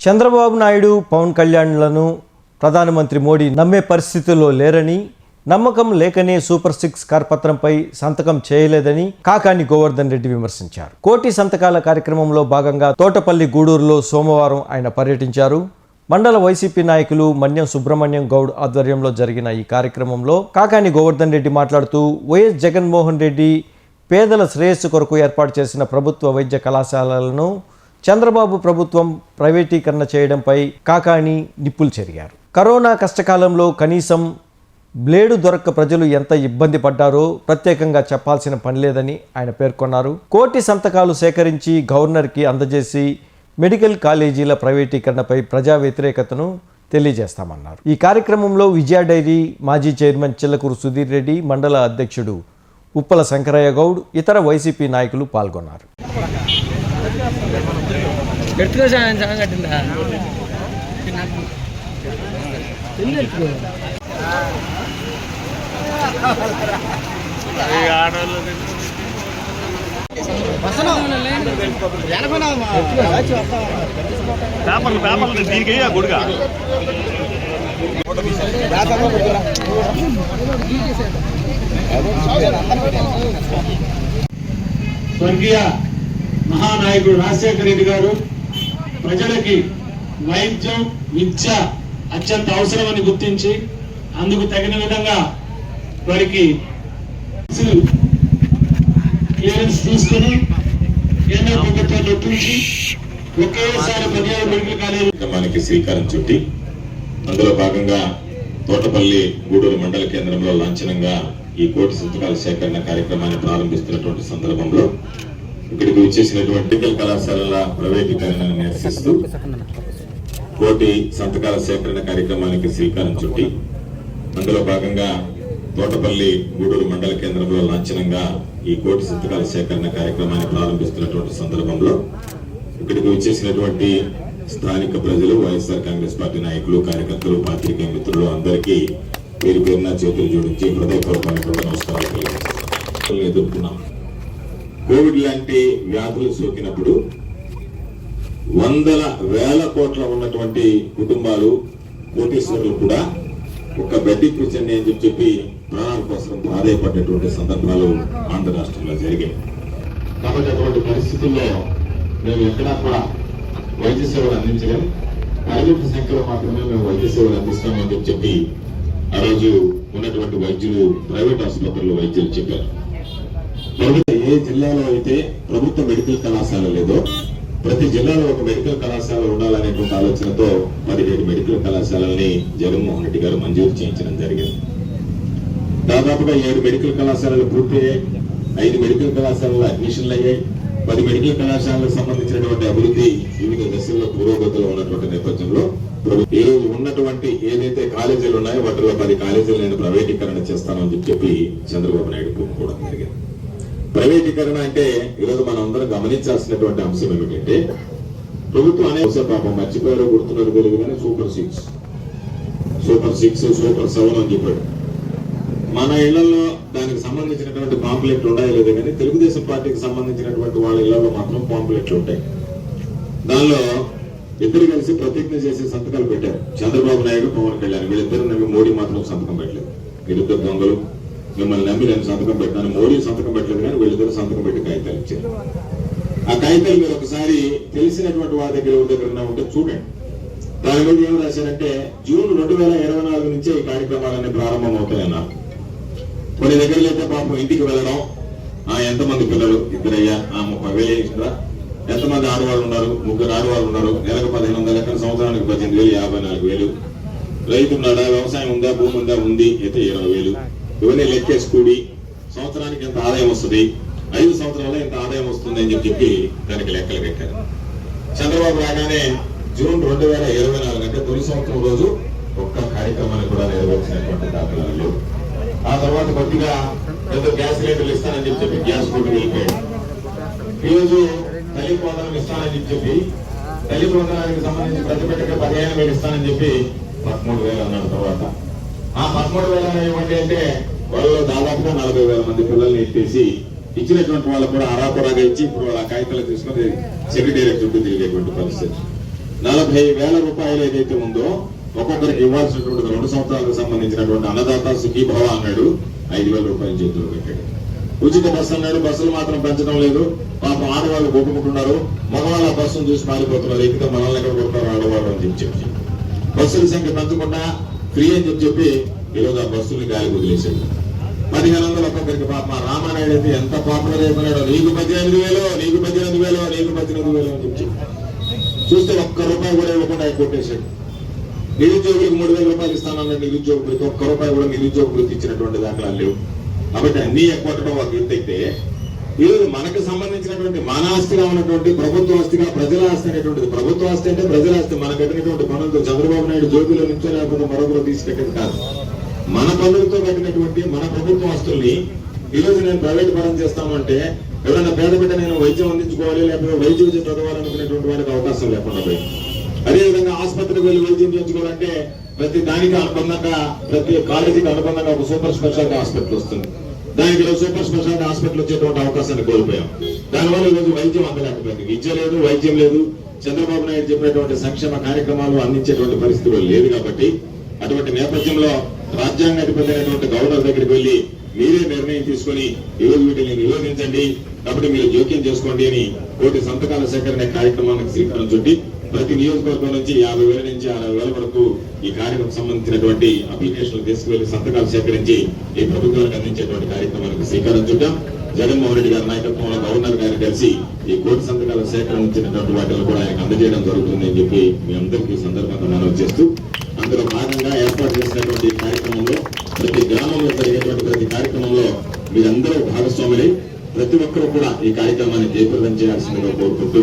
చంద్రబాబు నాయుడు పవన్ కళ్యాణ్లను ప్రధానమంత్రి మోడీ నమ్మే పరిస్థితుల్లో లేరని నమ్మకం లేకనే సూపర్ సిక్స్ కరపత్రంపై సంతకం చేయలేదని కాకాని గోవర్ధన్ రెడ్డి విమర్శించారు. కోటి సంతకాల కార్యక్రమంలో భాగంగా తోటపల్లి గూడూరులో సోమవారం ఆయన పర్యటించారు. మండల వైసీపీ నాయకులు మన్యం సుబ్రహ్మణ్యం గౌడ్ ఆధ్వర్యంలో జరిగిన ఈ కార్యక్రమంలో కాకాని గోవర్ధన్ రెడ్డి మాట్లాడుతూ వైఎస్ జగన్మోహన్ రెడ్డి పేదల శ్రేయస్సు కొరకు ఏర్పాటు చేసిన ప్రభుత్వ వైద్య కళాశాలలను చంద్రబాబు ప్రభుత్వం ప్రైవేటీకరణ చేయడంపై కాకాని నిప్పులు చెరిగారు. కరోనా కష్టకాలంలో కనీసం బ్లేడు దొరక్క ప్రజలు ఎంత ఇబ్బంది పడ్డారో ప్రత్యేకంగా చెప్పాల్సిన పని లేదని ఆయన పేర్కొన్నారు. కోటి సంతకాలు సేకరించి గవర్నర్కి అందజేసి మెడికల్ కాలేజీల ప్రైవేటీకరణపై ప్రజా వ్యతిరేకతను తెలియజేస్తామన్నారు. ఈ కార్యక్రమంలో విజయ డైరీ మాజీ చైర్మన్ చిల్లకూరు సుధీర్ రెడ్డి మండల అధ్యక్షుడు ఉప్పల శంకరయ్య గౌడ్ ఇతర వైసీపీ నాయకులు పాల్గొన్నారు. ఎత్తుకో సాయం సాయం కట్టిందా? పేపర్లు పేపర్లు దీనికి గుడిగా? స్వర్గీయ మహానాయకుడు రాజశేఖర రెడ్డి గారు ప్రజలకి వైద్యం విద్య అత్యంత అవసరమని గుర్తించి అందుకు తగిన విధంగా వారికి క్లియరెన్స్ తీసుకుని కేంద్ర ప్రభుత్వాన్ని ఒప్పించి ఒకేసారి పదిహేను మెడికల్ కాలేజీ కార్యక్రమానికి శ్రీకారం చుట్టి అందులో భాగంగా తోటపల్లి గూడూరు మండల కేంద్రంలో లాంఛనంగా ఈ కోటి సంతకాల సేకరణ కార్యక్రమాన్ని ప్రారంభిస్తున్నటువంటి సందర్భంలో ఇక్కడికి వచ్చేసినటువంటి మెడికల్ కళాశాలల ప్రైవేటీకరణను నిరసిస్తూ కోటి సంతకాల సేకరణ కార్యక్రమానికి శ్రీకారం చుట్టి అందులో భాగంగా తోటపల్లి గూడూరు మండల కేంద్రంలో లాంఛనంగా ఈ కోటి సంతకాల సేకరణ కార్యక్రమాన్ని ప్రారంభిస్తున్నటువంటి సందర్భంలో ఇక్కడికి వచ్చేసినటువంటి స్థానిక ప్రజలు వైఎస్ఆర్ కాంగ్రెస్ పార్టీ నాయకులు కార్యకర్తలు పాత్రికేయ మిత్రులు అందరికీ పేరు పేరున చేతులు జోడించి హృదయపూర్వకమైనటువంటి నమస్కారాలు ఎదుర్కొన్నాం కోవిడ్ లాంటి వ్యాధులు సోకినప్పుడు వందల వేల కోట్ల ఉన్నటువంటి కుటుంబాలు కోటీశ్వరులు కూడా ఒక బెడ్ కూర్చొని అని చెప్పి చెప్పి ప్రాణాల కోసం ప్రాధాయపడ్డటువంటి సందర్భాలు ఆంధ్ర రాష్ట్రంలో జరిగాయి. కాబట్టి అటువంటి పరిస్థితుల్లో మేము ఎక్కడా కూడా వైద్య సేవలు అందించలేము పరిమిత సంఖ్యలో మాత్రమే మేము వైద్య సేవలు అందిస్తామని చెప్పి ఆ రోజు ఉన్నటువంటి వైద్యులు ప్రైవేట్ ఆసుపత్రుల్లో వైద్యులు చెప్పారు. ఏ జిల్లాలో అయితే ప్రభుత్వ మెడికల్ కళాశాల లేదో ప్రతి జిల్లాలో ఒక మెడికల్ కళాశాల ఉండాలనేటువంటి ఆలోచనతో పదిహేడు మెడికల్ కళాశాలని జగన్మోహన్ రెడ్డి గారు మంజూరు చేయించడం జరిగింది. దాదాపుగా ఏడు మెడికల్ కళాశాలలు పూర్తయ్యాయి. ఐదు మెడికల్ కళాశాలలో అడ్మిషన్లు అయ్యాయి. పది మెడికల్ కళాశాలకు సంబంధించినటువంటి అభివృద్ధి వివిధ దశల్లో పురోగతిలో ఉన్నటువంటి నేపథ్యంలో ప్రభు- ఈ రోజు ఉన్నటువంటి ఏదైతే కాలేజీలు ఉన్నాయో వాటిలో పది కాలేజీలు నేను ప్రైవేటీకరణ చేస్తానని చెప్పి చెప్పి చంద్రబాబు నాయుడు పూనుకోవడం జరిగింది. ప్రైవేటీకరణ అంటే ఈరోజు మనం అందరం గమనించాల్సినటువంటి అంశం ఏమిటంటే ప్రభుత్వం అనే అంశం పాపం మర్చిపోయారు గుర్తున్నారు తెలియదు కానీ super six. Super six super seven అని చెప్పాడు. మన ఇళ్ళలో దానికి సంబంధించినటువంటి పాంప్లెట్లు ఉన్నాయో లేదో కానీ తెలుగుదేశం పార్టీకి సంబంధించినటువంటి వాళ్ళ ఇళ్ళలో మాత్రం పాంప్లెట్లు ఉంటాయి. దానిలో ఇద్దరు కలిసి ప్రతిజ్ఞ చేసి సంతకాలు పెట్టారు. చంద్రబాబు నాయుడు పవన్ కళ్యాణ్ వీళ్ళిద్దరు నమ్మి మోడీ మాత్రం సంతకం పెట్టలేదు. వీళ్ళిద్దరు దొంగలు. మిమ్మల్ని నమ్మి నేను సంతకం పెట్టాను. మోడీ సంతకం పెట్టలేదు. సంతకం పెట్టి కాగితాలు ఇచ్చారు. ఆ కాగితాలు మీరు ఒకసారి తెలిసినటువంటి వారి దగ్గర దగ్గర ఉంటే చూడండి. దాని మీద ఏం రాశారంటే జూన్ రెండు వేల ఇరవై నాలుగు నుంచే ఈ కార్యక్రమాలన్నీ ప్రారంభం అవుతాయన్నారు కొన్ని దగ్గరలో అయితే పాపం ఇంటికి వెళ్ళడం ఆ ఎంతమంది పిల్లలు ఇద్దరయ్యా ఆ ముప్పై వేలు వేసిరా ఎంతమంది ఆడవాళ్ళు ఉన్నారు? ముగ్గురు ఆడవాళ్ళు ఉన్నారు? నెలకు పదిహేను వందల ఎక్కడ? సంవత్సరానికి పద్దెనిమిది వేలు యాభై నాలుగు వేలు. రైతు ఉన్నాడా? వ్యవసాయం ఉందా? భూమి ఉందా? ఉంది. అయితే ఇరవై వేలు. ఇవన్నీ లెక్కేసి కూడి సంవత్సరానికి ఎంత ఆదాయం వస్తుంది? ఐదు సంవత్సరాల్లో ఇంత ఆదాయం వస్తుంది అని చెప్పి చెప్పి దానికి లెక్కలు పెట్టారు. చంద్రబాబు రాగానే జూన్ రెండు వేల ఇరవై నాలుగు అంటే తొలి సంవత్సరం రోజు ఒక్క కార్యక్రమాన్ని కూడా నెరవేర్చినటువంటి దాఖలాలు లేవు. ఆ తర్వాత కొద్దిగా ఏదో గ్యాస్ సిలిండర్లు ఇస్తానని చెప్పి చెప్పి గ్యాస్ కొట్టి వెళ్ళిపోయాడు. ఈ రోజు తల్లి పోదనం ఇస్తానని చెప్పి చెప్పి తల్లి పోదనానికి సంబంధించి ప్రతి బిడ్డకి పదిహేను వేలు ఇస్తానని చెప్పి పదమూడు వేలు అన్న తర్వాత. ఆ పదమూడు వేలు ఇవ్వండి అంటే వాళ్ళలో దాదాపుగా నలభై వేల మంది పిల్లల్ని ఎత్తేసి ఇచ్చినటువంటి వాళ్ళు కూడా అరాపురాగా ఇచ్చి ఇప్పుడు వాళ్ళ కాగితాలు తీసుకొని సెక్రటేరియట్ చుట్టూ తిరిగేటువంటి పరిస్థితి. నలభై వేల రూపాయలు ఏదైతే ఉందో ఒక్కొక్కరికి ఇవ్వాల్సినటువంటి రెండు సంవత్సరాలకు సంబంధించినటువంటి అన్నదాత సుఖీభవ అన్నాడు ఐదు వేల రూపాయలు చేతులు పెట్టాడు. ఉచిత బస్సు అన్నాడు బస్సులు మాత్రం పెంచడం లేదు. పాపం ఆడవాళ్ళు కొట్టుకుంటున్నారు మగవాళ్ళ ఆ బస్సును చూసి మారిపోతున్నారు ఎక్కితే మనల్ని ఎక్కడ కొడతారు ఆడవాళ్ళు అని చెప్పి బస్సుల సంఖ్య పెంచకుండా ఫ్రీ అని చెప్పి చెప్పి ఈరోజు ఆ బస్సుల్ని గాలి వదిలేసాడు పదిహేను వందల ఒక్కొక్కరికి పాప. రామానాయుడు అయితే ఎంత పాపులర్ అయిపోయాడో. నీకు పద్దెనిమిది వేలు నీకు పద్దెనిమిది వేలు నీకు పద్దెనిమిది వేలు అని చెప్పి. చూస్తే ఒక్క రూపాయి కూడా ఇవ్వకుండా ఆయన కొట్టేశాడు నిరుద్యోగులకు మూడు వేల రూపాయలు ఇస్తానన్న నిరుద్యోగులకి ఒక్క రూపాయి కూడా నిరుద్యోగులకు ఇచ్చినటువంటి దాఖలాలు లేవు. కాబట్టి అన్ని ఎక్కొట్టడం ఒక ఎత్తు అయితే ఈరోజు మనకు సంబంధించినటువంటి మన ఆస్తిగా ఉన్నటువంటి ప్రభుత్వ ఆస్తిగా ప్రజల ఆస్తి అనేటువంటిది ప్రభుత్వ ఆస్తి అంటే ప్రజల ఆస్తి. మనం కట్టినటువంటి పనులతో చంద్రబాబు నాయుడు జోబులో నుంచో లేకపోతే మరొకరు తీసుకెట్టేది కాదు. మన పనులతో కట్టినటువంటి మన ప్రభుత్వ ఆస్తుల్ని ఈ రోజు నేను ప్రైవేట్ పరం చేస్తామంటే ఎవరైనా పేద బిడ్డ నేను వైద్యం అందించుకోవాలి లేకపోతే వైద్య విద్య చదవాలనుకునేటువంటి వారికి అవకాశం లేకుండా పోయి అదేవిధంగా ఆసుపత్రికి వెళ్ళి వైద్యం చేయించుకోవాలంటే ప్రతి దానికి అనుబంధంగా ప్రతి కాలేజీకి అనుబంధంగా ఒక సూపర్ స్పెషాలిటీ హాస్పిటల్ వస్తుంది. దానికి సూపర్ స్పెషాలిటీ హాస్పిటల్ వచ్చేటువంటి అవకాశాన్ని కోల్పోయాం. దానివల్ల ఈరోజు వైద్యం అందలేకపోయింది. విద్య లేదు వైద్యం లేదు. చంద్రబాబు నాయుడు చెప్పినటువంటి సంక్షేమ కార్యక్రమాలు అందించేటువంటి పరిస్థితులు లేదు కాబట్టి అటువంటి నేపథ్యంలో రాజ్యాంగాధిపతి అయినటువంటి గవర్నర్ దగ్గరికి వెళ్ళి మీరే నిర్ణయం తీసుకొని ఈరోజు వీటిని నిరోధించండి కాబట్టి మీరు జోక్యం చేసుకోండి అని కోటి సంతకాల సేకరణ కార్యక్రమానికి శ్రీకారం చుట్టి ప్రతి నియోజకవర్గం నుంచి యాభై వేల నుంచి అరవై వేల వరకు ఈ కార్యక్రమం సంబంధించినటువంటి అప్లికేషన్లు తీసుకువెళ్ళి సంతకాలు సేకరించి ఈ ప్రభుత్వానికి అందించేటువంటి కార్యక్రమానికి శ్రీకారం చుట్టాం. జగన్మోహన్ రెడ్డి గారి నాయకత్వంలో గవర్నర్ గారు కలిసి ఈ కోటి సంతకాల సేకరించినటువంటి వాటిని కూడా ఆయనకు అందజేయడం జరుగుతుంది అని చెప్పి మీ అందరికీ సందర్భంగా మనవి చేస్తూ అందులో భాగంగా ఏర్పాటు చేసినటువంటి కార్యక్రమంలో ప్రతి గ్రామంలో జరిగేటువంటి ప్రతి కార్యక్రమంలో మీరందరూ భాగస్వాములై ప్రతి ఒక్కరూ కూడా ఈ కార్యక్రమాన్ని జయప్రదం చేయాల్సిందిగా కోరుకుంటూ